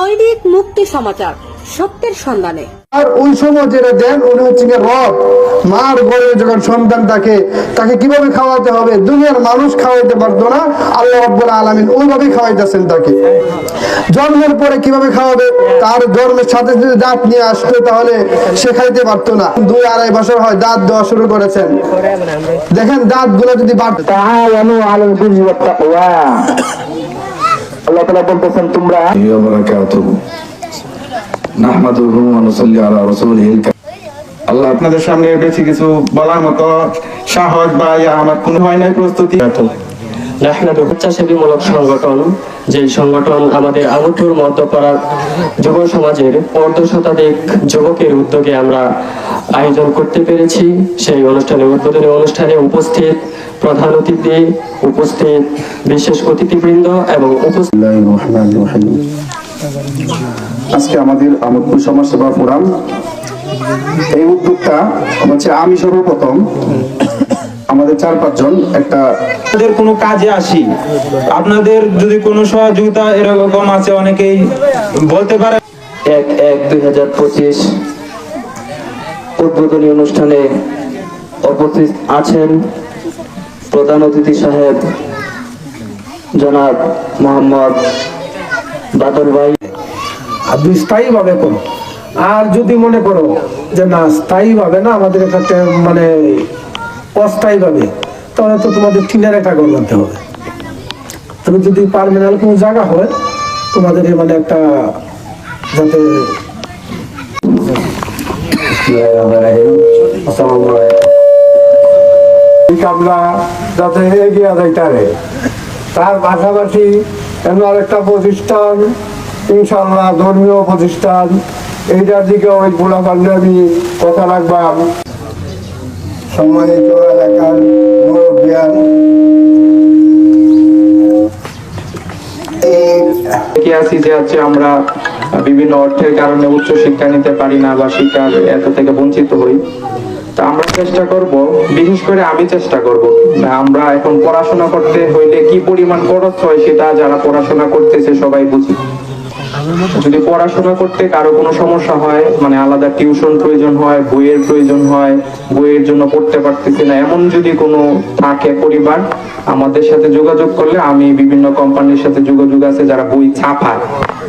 দৈনিক মুক্তি সমাচার সত্যের সন্ধানে। আর ওই সময় যেটা দেন উনি হচ্ছে গিয়ে রব মার ঘরে যখন সন্তান থাকে তাকে কীভাবে খাওয়াতে হবে? দুনিয়ার মানুষ খাওয়াইতে পারতো না আল্লাহ রব্বুল আলমিন ওইভাবে খাওয়াইতেছেন তাকে। জন্মের পরে কীভাবে খাওয়াবে? তার জন্মের সাথে যদি দাঁত নিয়ে আসতো তাহলে সে খাইতে পারতো না। দুই আড়াই বছর হয় দাঁত দেওয়া শুরু করেছেন। দেখেন দাঁতগুলো যদি বাড়তো আল্লাহ তালা বলতেছেন তোমরা আল্লাহ আপনাদের সামনে বেশি কিছু বলার মতো সাহস বা আমার কোনো হয় নাই প্রস্তুতি। সংগঠন সংগঠন আমাদের যুব সমাজের অর্ধ শতাধিক যুবকের উদ্যোগে আমরা আয়োজন করতে পেরেছি। সেই অনুষ্ঠানে উদ্বোধনী অনুষ্ঠানে উপস্থিত প্রধান অতিথি উপস্থিত বিশেষ অতিথিবৃন্দ এবং উপস্থিত আজকে আমাদের আমোদপুর সমাজ সেবা ফোরাম। এই উদ্যোগটা হচ্ছে আমি সর্বপ্রথম। আমাদের চার পাঁচজন একটা আপনাদের কোনো কাজে আসি। আপনাদের যদি কোনো সহযোগিতা এরকম আছে অনেকেই বলতে পারে এক এক দুই হাজার পঁচিশ উদ্বোধনী অনুষ্ঠানে উপস্থিত আছেন প্রধান অতিথি সাহেব, জনাব মোহাম্মদ বাদল ভাই। আপনি স্থায়ী ভাবে করো আর যদি মনে করো যে না স্থায়ী ভাবে না, আমাদের এখানে মানে অস্থায়ী ভাবে তাহলে তো তোমাদের টিনের একটা ঘর বানতে হবে। তবে যদি পারমানেন্ট কোনো জায়গা হয়, তোমাদের মানে একটা যাতে আমরা যাতে এগিয়ে যাইতারে তার পাশাপাশি এমন আরেকটা প্রতিষ্ঠান ইনশাল্লাহ ধর্মীয় প্রতিষ্ঠান এইটার দিকে ওই পোলাপান্ডে আমি কথা রাখবাম সম্মানিত এলাকার মুরব্বিয়ান কি আমরা বিভিন্ন অর্থের কারণে উচ্চ শিক্ষা নিতে পারি না বা শিক্ষার এত থেকে বঞ্চিত হই। তা আমরা চেষ্টা করব, বিশেষ করে আমি চেষ্টা করব। আমরা এখন পড়াশোনা করতে হইলে কি পরিমাণ খরচ হয় সেটা যারা পড়াশোনা করতেছে সবাই বুঝি। যদি পড়াশোনা করতে কারও কোনো সমস্যা হয় মানে আলাদা টিউশন প্রয়োজন হয়, বইয়ের প্রয়োজন হয়, বইয়ের জন্য পড়তে পারতেছি না, এমন যদি কোনো থাকে পরিবার, আমাদের সাথে যোগাযোগ করলে আমি বিভিন্ন কোম্পানির সাথে যোগাযোগ আছে যারা বই ছাপায়।